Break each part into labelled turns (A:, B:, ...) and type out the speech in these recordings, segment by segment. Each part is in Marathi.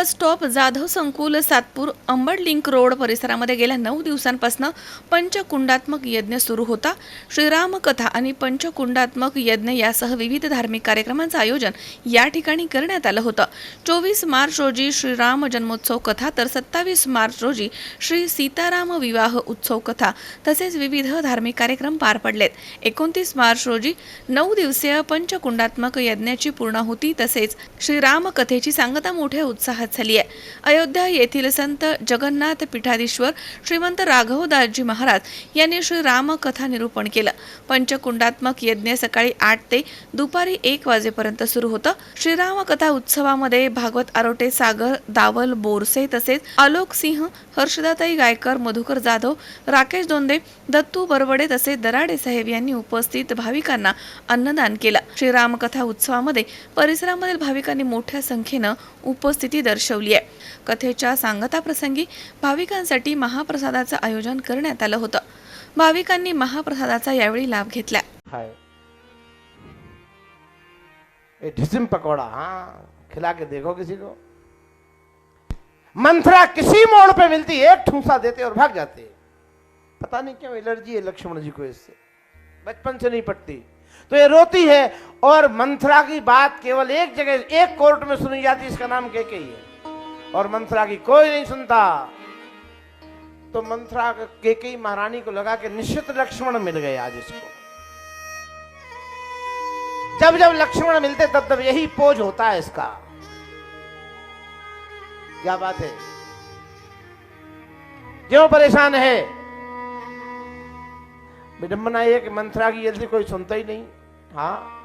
A: बस स्टॉप जाधव संकुल सातपूर अंबड लिंक रोड परिसरामध्ये गेल्या नऊ दिवसांपासून पंचकुंडात्मक यज्ञ सुरू होता. श्रीराम कथा आणि पंचकुंडात्मक यज्ञ यासह विविध धार्मिक कार्यक्रमांचं आयोजन या ठिकाणी करण्यात आलं होतं. चोवीस मार्च रोजी श्रीराम जन्मोत्सव कथा तर सत्तावीस मार्च रोजी श्री सीताराम विवाह उत्सव कथा तसेच विविध धार्मिक कार्यक्रम पार पडलेत. एकोणतीस मार्च रोजी नऊ दिवसीय पंचकुंडात्मक यज्ञाची पूर्णाहुती तसेच श्रीराम कथेची सांगता मोठ्या उत्साहात झाली आहे. अयोध्या येथील संत जगन्नाथ पीठाधीश्वर श्रीमंत राघवदासजी महाराज यांनी श्री राम कथा निरूपण केलं. पंचकुंडात्मक यज्ञ सकाळी आठ ते दुपारी एक वाजेपर्यंत सुरू होतं. श्रीराम कथा उत्सवामध्ये भागवत आरोटे सागर दावल बोरसे तसेच आलोक सिंह हर्षदाताई गायकर मधुकर जाधव राकेश दोंदे दत्तू बरवडे तसेच दराडे साहेब यांनी उपस्थित भाविकांना अन्नदान केलं. श्रीराम कथा उत्सवामध्ये परिसरामधील भाविकांनी मोठ्या संख्येनं उपस्थिती दर्शवली. दर्शवली आहे कथेच्या सांगताप्रसंगी भाविकांसाठी महाप्रसादाचं आयोजन करण्यात आलं होतं. भाविकांनी महाप्रसादाचा यावेळी लाभ घेतला.
B: है ये ढिसिम पकौड़ा हाँ? खिला के देखो किसी को? मंथरा किसी मोड़ पे मिलती एक ठूसा देते और भाग जाते। पता नहीं क्यों एलर्जी है लक्ष्मण जी को इससे। बचपन से नहीं पटती। तो ये रोती है और मंथरा की बात केवल एक जगह एक कोर्ट में सुनी जाती इसका नाम के के ही है? और मंथरा की कोई नहीं सुनता। तो मंथरा केकई महारानी को लगा कि निश्चित लक्ष्मण मिल गए आज इसको। जब जब लक्ष्मण मिलते, तब तब यही पोज होता है इसका। क्या बात है? क्यों परेशान है? विडंबना ये कि मंथरा की यदि कोई सुनता ही नहीं हाँ?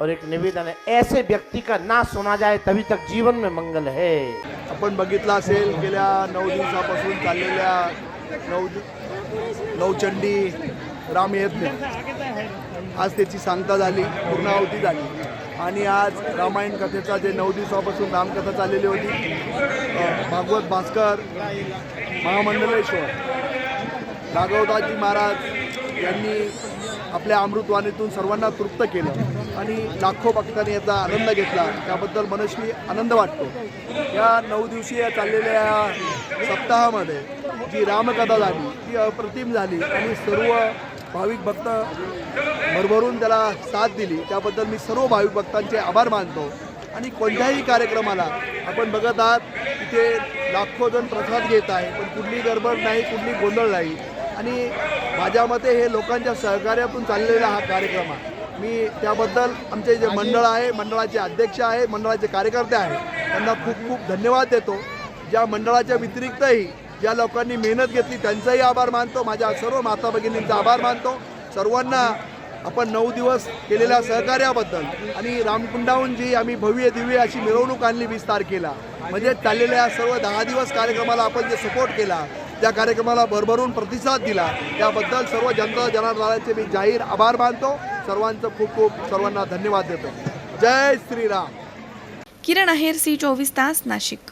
B: और एक निवेदन है ऐसे व्यक्ति का ना सुना जाए तभी तक जीवन में मंगल है।
C: आपण बघितलं असेल गेल्या नऊ दिवसापासून चाललेल्या नऊ दि- नवचंडी रामयज्ञ आज त्याची सांगता झाली पूर्णावती झाली. आणि आज रामायण कथेचा जे नऊ दिवसापासून रामकथा चाललेली होती भागवत भास्कर महामंडलेश्वर. राघवदाजी महाराज यांनी आपल्या अमृतवाणीतून सर्वांना तृप्त केलं. आणि लाखो भक्तांनी याचा आनंद घेतला. त्याबद्दल मनस्वी आनंद वाटतो. या नऊ दिवसीय चाललेल्या सप्ताहामध्ये जी रामकथा झाली ती अप्रतिम झाली आणि सर्व भाविक भक्त भरभरून त्याला साथ दिली. त्याबद्दल मी सर्व भाविक भक्तांचे आभार मानतो. आणि कोणत्याही कार्यक्रमाला आपण बघत आहात तिथे लाखो जण प्रसाद घेत आहे पण कुठली गडबड नाही कुठली गोंधळ नाही. आणि माझ्या मते हे लोकांच्या सहकार्यातून चाललेला हा कार्यक्रम आहे. मी त्याबद्दल आमचे जे मंडळ आहे मंडळाचे अध्यक्ष आहे मंडळाचे कार्यकर्ते आहे त्यांना खूप खूप धन्यवाद देतो. ज्या मंडळाच्या व्यतिरिक्तही ज्या लोकांनी मेहनत घेतली त्यांचाही आभार मानतो. माझ्या सर्व माता भगिनींचा आभार मानतो. सर्वांना आपण नऊ दिवस केलेल्या सहकार्याबद्दल आणि रामकुंडाहून जी आम्ही भव्य दिव्य अशी मिरवणूक आणली वीस तारखेला. म्हणजे चाललेल्या सर्व दहा दिवस कार्यक्रमाला आपण जे सपोर्ट केला त्या कार्यक्रमाला भरभरून प्रतिसाद दिला त्याबद्दल सर्व जनता जनार्दनाचे मी जाहीर आभार मानतो. सर्वांचं खूप खूप सर्वांना धन्यवाद देतो जय श्रीराम.
A: किरण आहेर सी चोवीस तास नाशिक.